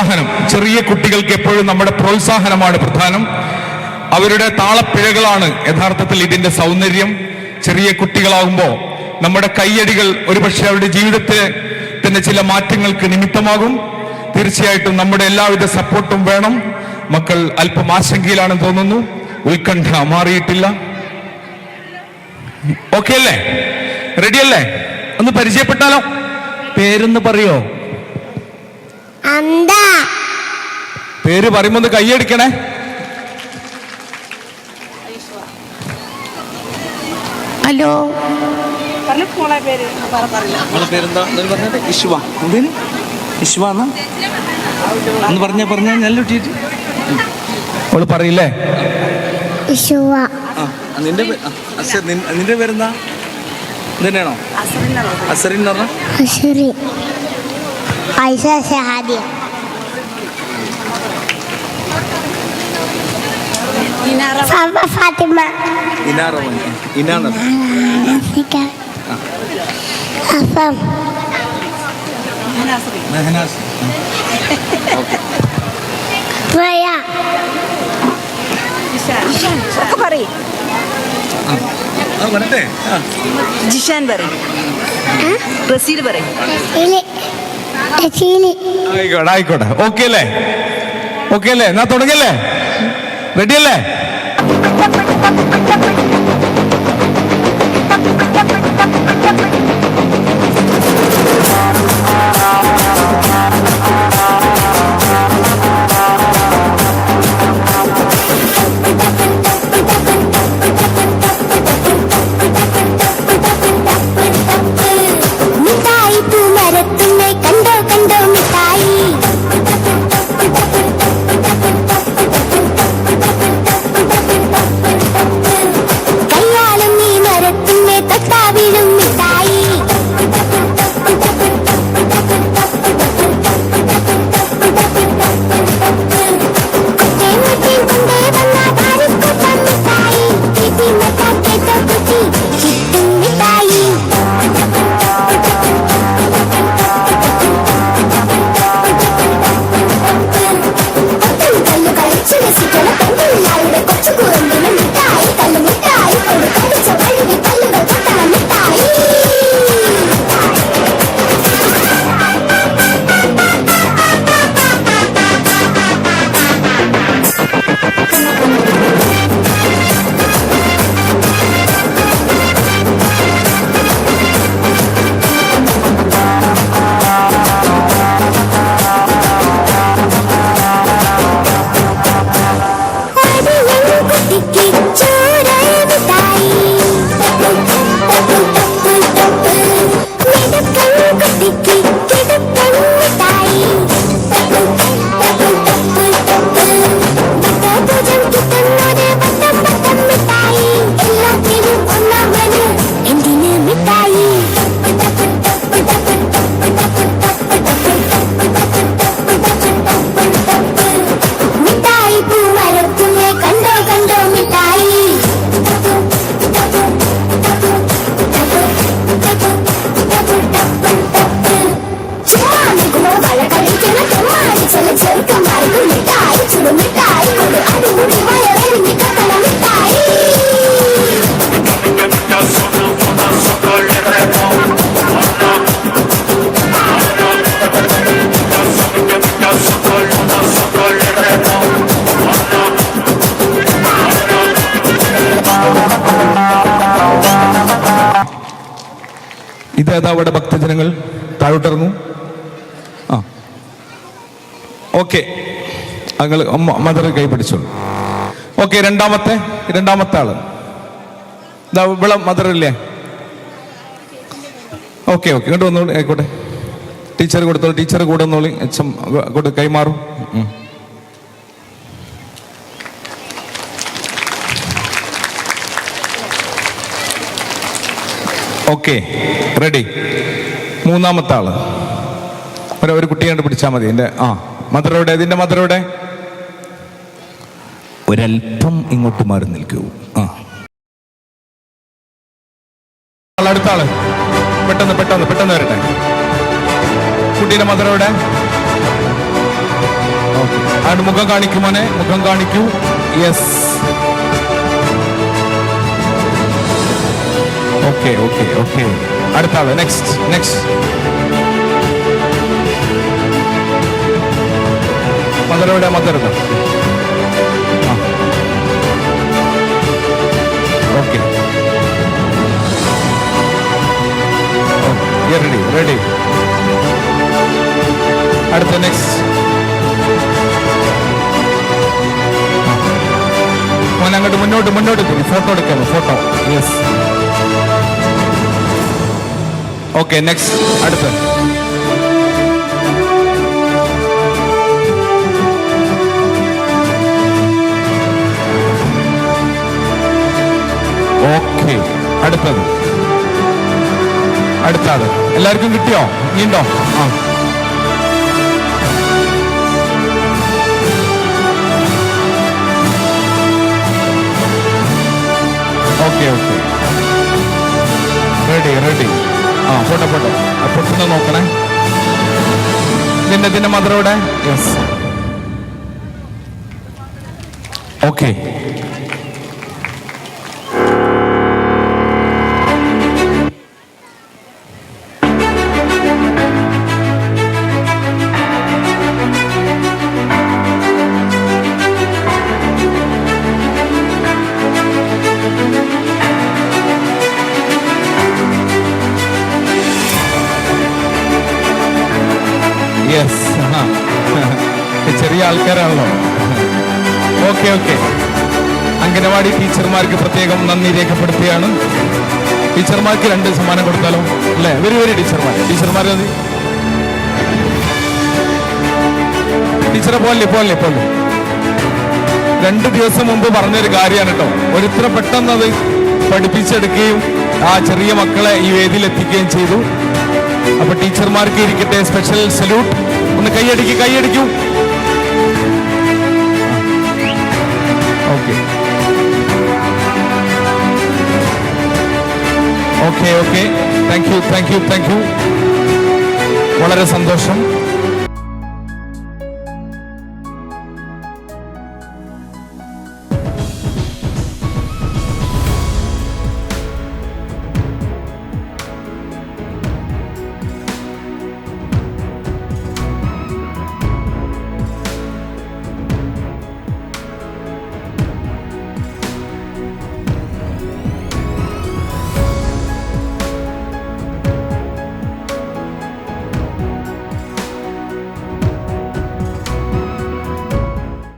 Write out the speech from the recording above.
പ്രോത്സാഹനം. ചെറിയ കുട്ടികൾക്ക് എപ്പോഴും നമ്മുടെ പ്രോത്സാഹനമാണ് പ്രധാനം. അവരുടെ താളപ്പിഴകളാണ് യഥാർത്ഥത്തിൽ ഇതിന്റെ സൗന്ദര്യം. ചെറിയ കുട്ടികളാകുമ്പോൾ നമ്മുടെ കയ്യടികൾ ഒരുപക്ഷെ അവരുടെ ജീവിതത്തെ തന്നെ ചില മാറ്റങ്ങൾക്ക് നിമിത്തമാകും. തീർച്ചയായിട്ടും നമ്മുടെ എല്ലാവിധ സപ്പോർട്ടും വേണം. മക്കൾ അല്പം ആശങ്കയിലാണെന്ന് തോന്നുന്നു. ഉത്കണ്ഠ മാറിയിട്ടില്ല. ഓക്കെ അല്ലേ? റെഡിയല്ലേ ഒന്ന് പരിചയപ്പെട്ടാലോ? പേരൊന്ന് പറയോ? അന്ത പേര് പറയുമ്പോ ഒന്ന് കൈയടിക്കണേ ഹലോ. പേരെന്താ? എന്താ പറഞ്ഞത് ഇഷ്വ. എന്തേന്? ഇഷ്വ എന്നാ? പറഞ്ഞ പറഞ്ഞ അവൾ പറയില്ലേ? നിന്റെ പേരെന്താ? ഇതന്നെയാണോ? അസറിൻ എന്ന് പറഞ്ഞ? ഫാത്തിമ. ആ ജിഷാൻ പറയും. റസീൽ പറയും. ആയിക്കോട്ടെ ആയിക്കോട്ടെ. ഓക്കെ അല്ലേ? ഓക്കെ അല്ലേ? എന്നാ തുടങ്ങല്ലേ? റെഡി അല്ലേ മിഠായി ഇതേതാ അവിടെ ഭക്തജനങ്ങൾ താഴോട്ടിറങ്ങു. ആ. ഓക്കെ. അങ്ങൾ മദർ കൈ പിടിച്ചോളൂ. ഓക്കെ രണ്ടാമത്തെ രണ്ടാമത്തെ ആൾ. ഇവിടെ മദർ ഇല്ലേ? Okay okay. ഇങ്ങോട്ട് വന്നോളൂ ആയിക്കോട്ടെ. ടീച്ചർ കൊടുത്തോളൂ ടീച്ചർ കൂടെ വന്നോളി. എം കൈമാറും. Okay ready. മൂന്നാമത്തെ ആൾ ഒരു ഒരു കുട്ടിയെ കണ്ട് പിടിച്ചാൽ മതി. എന്റെ ആ മദറോടെ ഇതിന്റെ മദറോടെ ഒരല്പം ഇങ്ങോട്ട് മാറി നിൽക്കൂ. ആ. അടുത്ത ആൾ പെട്ടെന്ന് പെട്ടെന്ന് പെട്ടെന്ന് വരട്ടെ. കുട്ടീന്റെ മദറോടെ ആണ് മുഖം കാണിക്കൂ മോനെ മുഖം കാണിക്കൂ. യെസ് ഓക്കെ ഓക്കെ ഓക്കെ അടുത്ത ആൾ നെക്സ്റ്റ് നെക്സ്റ്റ് മദറോടെ മദറുടെ ഓക്കെ റെഡി റെഡി അടുത്ത നെക്സ്റ്റ് അങ്ങോട്ട് മുന്നോട്ട് മുന്നോട്ട് ഫോട്ടോ എടുക്കാമോ ഫോട്ടോ. യെസ് ഓക്കെ നെക്സ്റ്റ് അടുത്ത. ഓക്കെ അടുത്തത്. അടുത്തത്. എല്ലാവർക്കും കിട്ടിയോ? നീണ്ടോ? ആ. പോട്ടെ പോട്ടെ. പൊട്ടുന്ന നോക്കണേ. നിന്റെ ഇതിന്റെ മദറോടെ yes okay okay okay. Anganwadi ടീച്ചർമാർക്ക് പ്രത്യേകം നന്ദി രേഖപ്പെടുത്തുകയാണ്. ടീച്ചർമാർക്ക് രണ്ട് സമ്മാനം കൊടുത്താലോ അല്ലേ? വെരി വെരി ടീച്ചർമാർ ടീച്ചർമാർ മതി ടീച്ചറെ പോലെ പോലെ പോലെ രണ്ട് ദിവസം മുമ്പ് പറഞ്ഞൊരു കാര്യമാണ് കേട്ടോ. ഒരിത്ര പെട്ടെന്ന് അത് പഠിപ്പിച്ചെടുക്കുകയും ആ ചെറിയ മക്കളെ ഈ വേദിയിൽ എത്തിക്കുകയും ചെയ്തു. അപ്പൊ ടീച്ചർമാർക്ക് ഇരിക്കട്ടെ സ്പെഷ്യൽ സല്യൂട്ട് ഒന്ന് കൈയടിക്കും കൈയടിക്കൂ. Okay okay thank you thank you thank you വളരെ സന്തോഷം.